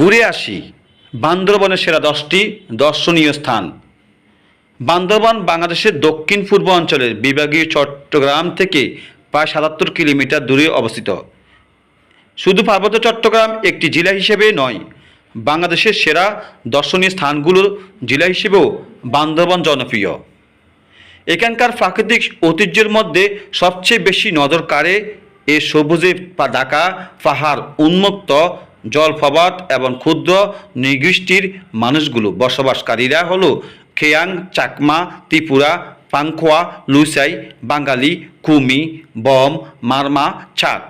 ঘুরে আসি। বান্দরবনের সেরা দশটি দর্শনীয় স্থান। বান্দরবান বাংলাদেশের দক্ষিণ পূর্ব অঞ্চলের বিভাগীয় চট্টগ্রাম থেকে প্রায় সাতাত্তর কিলোমিটার দূরে অবস্থিত। শুধু পার্বত্য চট্টগ্রাম একটি জেলা হিসেবে নয়, বাংলাদেশের সেরা দর্শনীয় স্থানগুলোর জেলা হিসেবেও বান্দরবান জনপ্রিয়। এখানকার প্রাকৃতিক ঐতিহ্যের মধ্যে সবচেয়ে বেশি নজর কাড়ে এ সবুজে ঢাকা পাহাড় উন্মুক্ত জলপ্রপাত এবং ক্ষুদ্র নৃগোষ্ঠীর মানুষগুলো বসবাসকারীরা হলো খেয়াং, চাকমা, ত্রিপুরা, পাংখোয়া লুসাই বাঙালি, কুমি, বম, মারমা চাক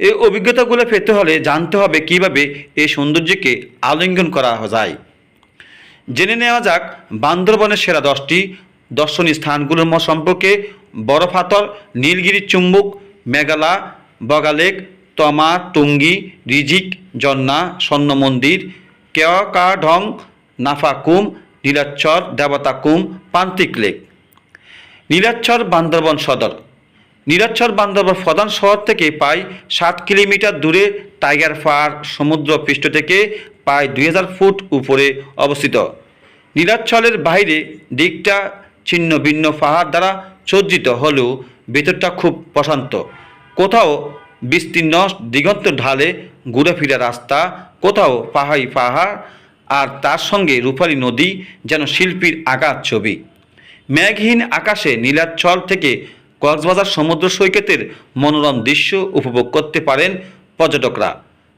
এই অভিজ্ঞতাগুলো পেতে হলে জানতে হবে কীভাবে এই সৌন্দর্যকে আলিঙ্গন করা যায়। জেনে নেওয়া যাক, বান্দরবনের সেরা দশটি দর্শনীয় স্থানগুলোর সম্পর্কে বরফাতর নীলগিরি চুম্বুক মেঘালা বগালেক তমা টুঙ্গি রিজিক, জন্না স্বর্ণ মন্দির কেওয়াকা ঢং নাফাকুম, নীলাচ্ছর, দেবতাকুম পান্তিক লেক। নীলাচ্ছর বান্দরবন সদর। নীলাচ্ছর বান্দরবন প্রধান শহর থেকে প্রায় সাত কিলোমিটার দূরে টাইগার পাহাড় সমুদ্র পৃষ্ঠ থেকে প্রায় দুই হাজার ফুট উপরে অবস্থিত। নীলাচ্ছলের বাইরে দিকটা ছিন্ন ভিন্ন পাহাড় দ্বারা সজ্জিত, হলেও ভেতরটা খুব প্রশান্ত। কোথাও বিস্তীর্ণ দিগন্ত ঢালে ঘুরে ফিরা রাস্তা, কোথাও পাহাড়ি পাহাড় আর তার সঙ্গে রূপালী নদী যেন শিল্পীর আঁকা ছবি। মেঘহীন আকাশে নীলাচ্ছল থেকে কক্সবাজার সমুদ্র সৈকতের মনোরম দৃশ্য উপভোগ করতে পারেন পর্যটকরা।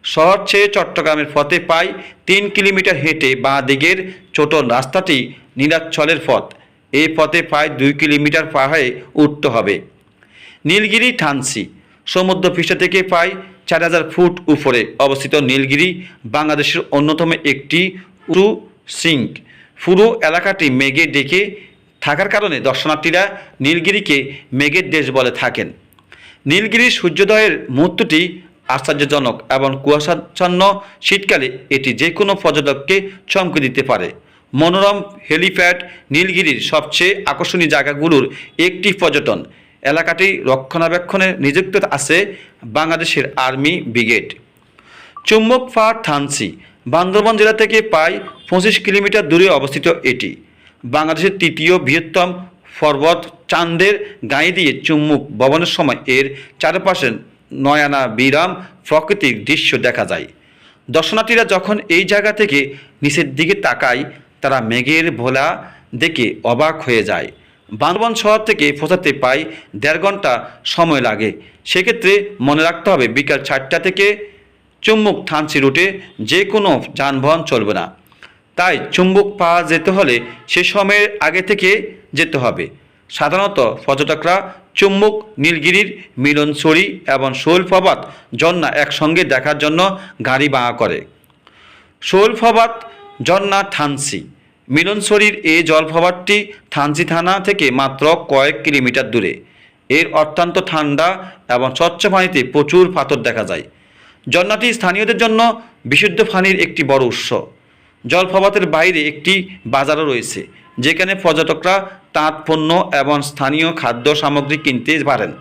শহর ছেড়ে চট্টগ্রামের পথে প্রায় তিন কিলোমিটার হেঁটে বাঁ দিকের ছোট রাস্তাটি নীলাচ্ছলের পথ। এই পথে প্রায় দুই কিলোমিটার পাহাড়ে উঠতে হবে। নীলগিরি ঠানসি সমুদ্র পৃষ্ঠ থেকে প্রায় চার হাজার ফুট উপরে অবস্থিত নীলগিরি বাংলাদেশের অন্যতম একটি উঁচু সিঙ্ক পুরো এলাকাটি মেঘে ডেকে থাকার কারণে দর্শনার্থীরা নীলগিরিকে মেঘের দেশ বলে থাকেন। নীলগিরির সূর্যোদয়ের মুহূর্তটি আশ্চর্যজনক এবং কুয়াশাচ্ছন্ন শীতকালে এটি যে কোনো পর্যটককে চমকে দিতে পারে। মনোরম হেলিপ্যাড নীলগিরির সবচেয়ে আকর্ষণীয় জায়গাগুলোর একটি পর্যটন। এলাকাটি রক্ষণাবেক্ষণে নিযুক্ত আছে বাংলাদেশের আর্মি ব্রিগেড। চুম্বক পাহাড় থানসি, বান্দরবান জেলা থেকে প্রায় পঁচিশ কিলোমিটার দূরে অবস্থিত এটি। বাংলাদেশের তৃতীয় বৃহত্তম পর্বত চাঁদের গায়ে দিয়ে চুম্বুক ভবনের সময় এর চারপাশে নয়ানা বিরাম প্রাকৃতিক দৃশ্য দেখা যায়। দর্শনার্থীরা যখন এই জায়গা থেকে নিচের দিকে তাকায়, তারা মেঘের ভোলা দেখে অবাক হয়ে যায়। বান্দরবান শহর থেকে পৌঁছাতে প্রায় দেড় ঘণ্টা সময় লাগে। সেক্ষেত্রে মনে রাখতে হবে, বিকাল চারটা থেকে চুম্বুক থানসি রুটে যে কোনো যানবাহন চলবে না। তাই চুম্বুক পাওয়া যেতে হলে সে সময়ের আগে থেকে যেতে হবে। সাধারণত পর্যটকরা চুম্বুক, নীলগিরির মিলনসরি এবং শৈল শৈলপ্রপাত জন্না একসঙ্গে দেখার জন্য গাড়ি ভাড়া করে। শৈল শৈলপ্রপাত জন্না থানসি মিলনসরির এই জলপ্রপাতটি থানসি থানা থেকে মাত্র কয়েক কিলোমিটার দূরে। এর অত্যন্ত ঠান্ডা এবং স্বচ্ছ পানিতে প্রচুর পাথর দেখা যায়। জন্নাটি স্থানীয়দের জন্য বিশুদ্ধ পানির একটি বড় উৎস। জলপ্রপাতের বাইরে একটি বাজারও রয়েছে, যেখানে পর্যটকরা তাঁত, পণ্য এবং স্থানীয় খাদ্য সামগ্রী কিনতে পারেন।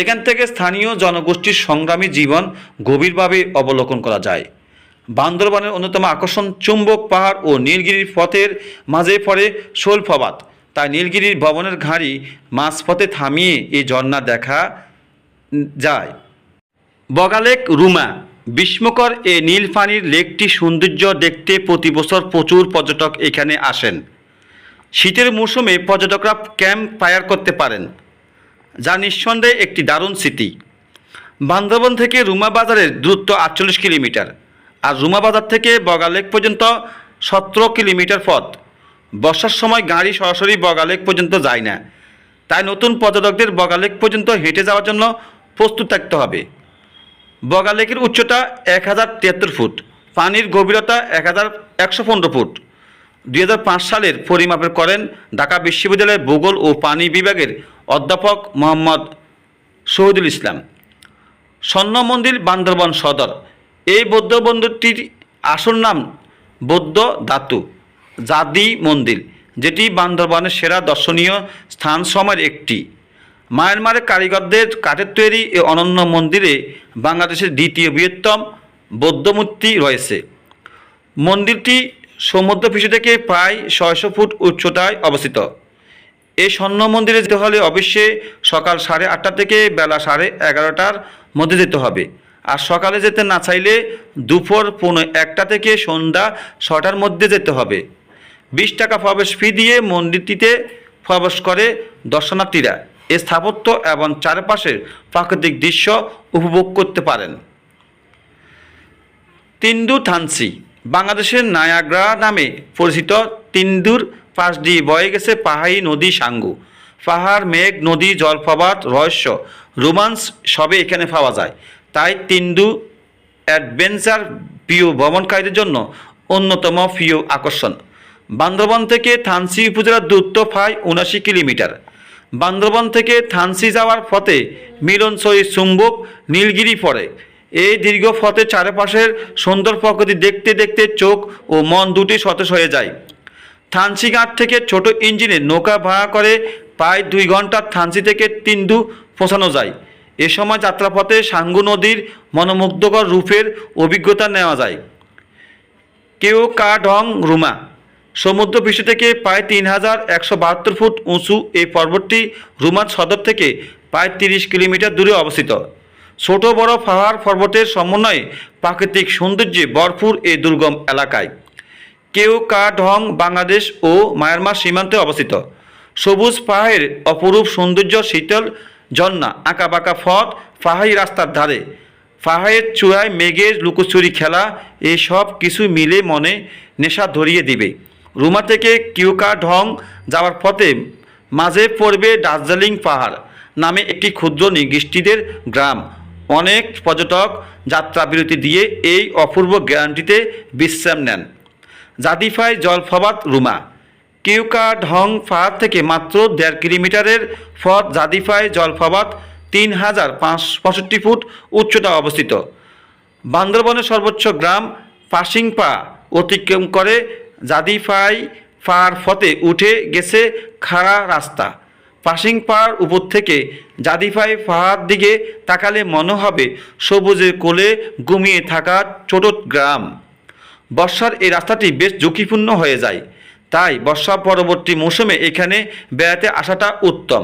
এখান থেকে স্থানীয় জনগোষ্ঠীর সংগ্রামী জীবন গভীরভাবে অবলোকন করা যায়। বান্দরবানের অন্যতম আকর্ষণ চুম্বক পাহাড় ও নীলগিরির পথের মাঝে পড়ে শোলফবাত তাই নীলগিরির ভবনের ঘাড়ি মাঝপথে থামিয়ে এই ঝর্ণা দেখা যায়। বগালেক রুমা বিস্ময়কর এ নীল পানির লেকটি সৌন্দর্য দেখতে প্রতি বছর প্রচুর পর্যটক এখানে আসেন। শীতের মৌসুমে পর্যটকরা ক্যাম্প ফায়ার করতে পারেন, যা নিঃসন্দেহে একটি দারুণ স্মৃতি। বান্দরবন থেকে রুমা বাজারের দূরত্ব আটচল্লিশ কিলোমিটার। আর রুমা বাজার থেকে বগালেক পর্যন্ত সতেরো কিলোমিটার পথ। বর্ষার সময় গাড়ি সরাসরি বগালেক পর্যন্ত যায় না। তাই নতুন পর্যটকদের বগালেক পর্যন্ত হেঁটে যাওয়ার জন্য প্রস্তুত থাকতে হবে। বগালেকের উচ্চতা এক হাজার তিয়াত্তর ফুট, পানির গভীরতা এক হাজার একশো পনেরো ফুট। দুই হাজার পাঁচ সালের পরিমাপের করেন ঢাকা বিশ্ববিদ্যালয়ের ভূগোল ও পানি বিভাগের অধ্যাপক মোহাম্মদ শহীদুল ইসলাম। স্বর্ণ মন্দির বান্দরবন সদর এই বৌদ্ধ মন্দিরটির আসল নাম বৌদ্ধ ধাতু, জাদি মন্দির, যেটি বান্দরবানের সেরা দর্শনীয় স্থান সময়ের একটি। মায়ানমারের কারিগরদের কাঠের তৈরি এই অনন্য মন্দিরে বাংলাদেশের দ্বিতীয় বৃহত্তম বৌদ্ধমূর্তি রয়েছে। মন্দিরটি সমুদ্র পৃষ্ঠ থেকে প্রায় ছয়শো ফুট উচ্চতায় অবস্থিত। এই স্বর্ণ মন্দিরে যেতে হলে অবশ্যই সকাল সাড়ে আটটা থেকে বেলা সাড়ে এগারোটার মধ্যে যেতে হবে। আর সকালে যেতে না চাইলে দুপুর পৌনে একটা থেকে সন্ধ্যা ছটার মধ্যে যেতে হবে। বিশ টাকা প্রবেশ ফি দিয়ে মন্দিরটিতে প্রবেশ করে দর্শনার্থীরা। স্থাপত্য এবং চারপাশের প্রাকৃতিক দৃশ্য উপভোগ করতে পারেন। তিন্দু থানসি বাংলাদেশের নায়াগ্রা নামে পরিচিত তিন্দুর পাশ দিয়ে বয়ে গেছে পাহাড়ি নদী সাঙ্গু। পাহাড়, মেঘ, নদী, জলপ্রপাত, রহস্য, রোমান্স সবে এখানে পাওয়া যায়। তাই তিন্দু অ্যাডভেঞ্চার প্রিয় ভ্রমণকারীদের জন্য অন্যতম প্রিয় আকর্ষণ। বান্দরবন থেকে থানসি উপজেলার দূরত্ব প্রায় উনাশি কিলোমিটার। বান্দরবন থেকে থানসি যাওয়ার পথে মিলনসই চুম্বক নীলগিরি পড়ে। এই দীর্ঘ পথে চারপাশের সুন্দর প্রকৃতি দেখতে দেখতে চোখ ও মন দুটি সতেজ হয়ে যায়। থানসিঘাট থেকে ছোট ইঞ্জিনে নৌকা ভাড়া করে প্রায় দুই ঘণ্টা থানসি থেকে তিন্দু পৌঁছানো যায়। এ সময় যাত্রাপথে সাঙ্গু নদীর মনোমুগ্ধকর রূপের অভিজ্ঞতা নেওয়া যায়। কেউ কা ঢং রুমা। সমুদ্র পৃষ্ঠ থেকে প্রায় তিন হাজার একশো বাহাত্তর ফুট উঁচু এই পর্বতটি রুমাত সদর থেকে প্রায় তিরিশ কিলোমিটার দূরে অবস্থিত। ছোট বড় পাহাড় পর্বতের সমন্বয়ে প্রাকৃতিক সৌন্দর্যে ভরপুর এই দুর্গম এলাকায়। কেউ কা ঢং বাংলাদেশ ও মায়ানমার সীমান্তে অবস্থিত। সবুজ পাহাড়ের অপরূপ সৌন্দর্য শীতল ঝর্ণা আঁকাবাঁকা পথ ফাহাই রাস্তার ধারে। ফাহাইয়ের চূড়ায় মেঘের লুকোচুরি খেলা এই সব কিছু মিলে মনে নেশা ধরিয়ে দিবে। রুমা থেকে কিউকা ঢং যাওয়ার পথে মাঝে পড়বে দার্জিলিং পাহাড় নামে একটি ক্ষুদ্র নিগৃষ্টিদের গ্রাম। অনেক পর্যটক যাত্রা বিরতি দিয়ে এই অপূর্ব গ্যারান্টিতে বিশ্রাম নেন। জাদিফাই জলফবাত রুমা। কিউকা ঢং পাহাড় থেকে মাত্র দেড় কিলোমিটারের পথ জাদিফাই জলফবাত তিন হাজার পঁয়ষট্টি ফুট উচ্চতা অবস্থিত। বান্দরবনের সর্বোচ্চ গ্রাম পাশিংপা অতিক্রম করে জাদিফাই পাহাড় ফতে উঠে গেছে খাড়া রাস্তা। পাশিং পাহাড় উপর থেকে জাদিফাই পাহাড় দিকে তাকালে মনে হবে সবুজের কোলে ঘুমিয়ে থাকা ছোট গ্রাম। বর্ষার এই রাস্তাটি বেশ ঝুঁকিপূর্ণ হয়ে যায়। তাই বর্ষা পরবর্তী মৌসুমে এখানে বেড়াতে আসাটা উত্তম।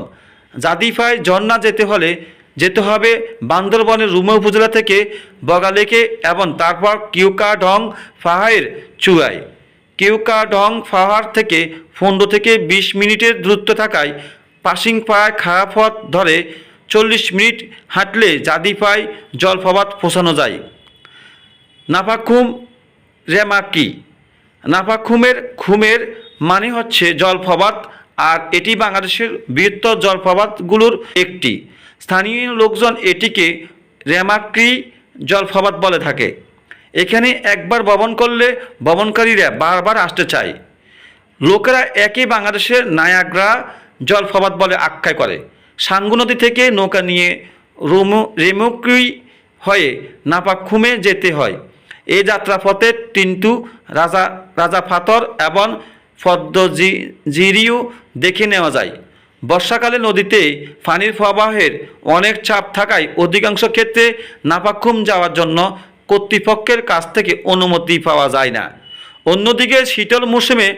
জাদিফায় ঝর্ণা যেতে হলে যেতে হবে বান্দরবনের রুমা উপজেলা থেকে বগালেকে এবং তারপর কিউকা ঢং পাহাড়ের চূড়ায়। কিউকা ঢং পাহাড় থেকে পনেরো থেকে বিশ মিনিটের দূরত্ব থাকায় পাহাড় খারাপ ধরে চল্লিশ মিনিট হাঁটলে জাদিফায় জলপ্রপাত পৌঁছানো যায়। নাফাখুম রেমাকি নাফাখুমের খুমের খুমের মানে হচ্ছে জলপ্রপাত, আর এটি বাংলাদেশের বৃহত্তর জলপ্রপাতগুলোর একটি। স্থানীয় লোকজন এটিকে রেমাক্রি জলপ্রপাত বলে থাকে। এখানে একবার ভ্রমণ করলে ভ্রমণকারীরা বারবার আসতে চায়। লোকেরা একই বাংলাদেশের নায়াগ্রা জলপ্রপাত বলে আখ্যায় করে। সাঙ্গু নদী থেকে নৌকা নিয়ে রুমু রেমুকুই হয়ে নাপাক্ষুমে যেতে হয়। এই যাত্রাপথে তিনটু রাজা রাজা ফাতর এবং পদ্ম জিরিও দেখে নেওয়া যায়। বর্ষাকালে নদীতে পানির প্রবাহের অনেক চাপ থাকায় অধিকাংশ ক্ষেত্রে নাপাক্ষুম যাওয়ার জন্য কর্তৃপক্ষের কাছ থেকে অনুমতি পাওয়া যায় না। অন্যদিকে শীতল মৌসুমে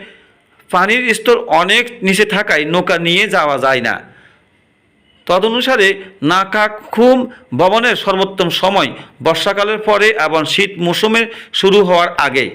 পানির স্তর অনেক নিচে থাকায় নৌকা নিয়ে যাওয়া যায় না। তদনুসারে নাকাখুম ভবনের সর্বোত্তম সময় বর্ষাকালের পরে এবং শীত মৌসুমের শুরু হওয়ার আগে।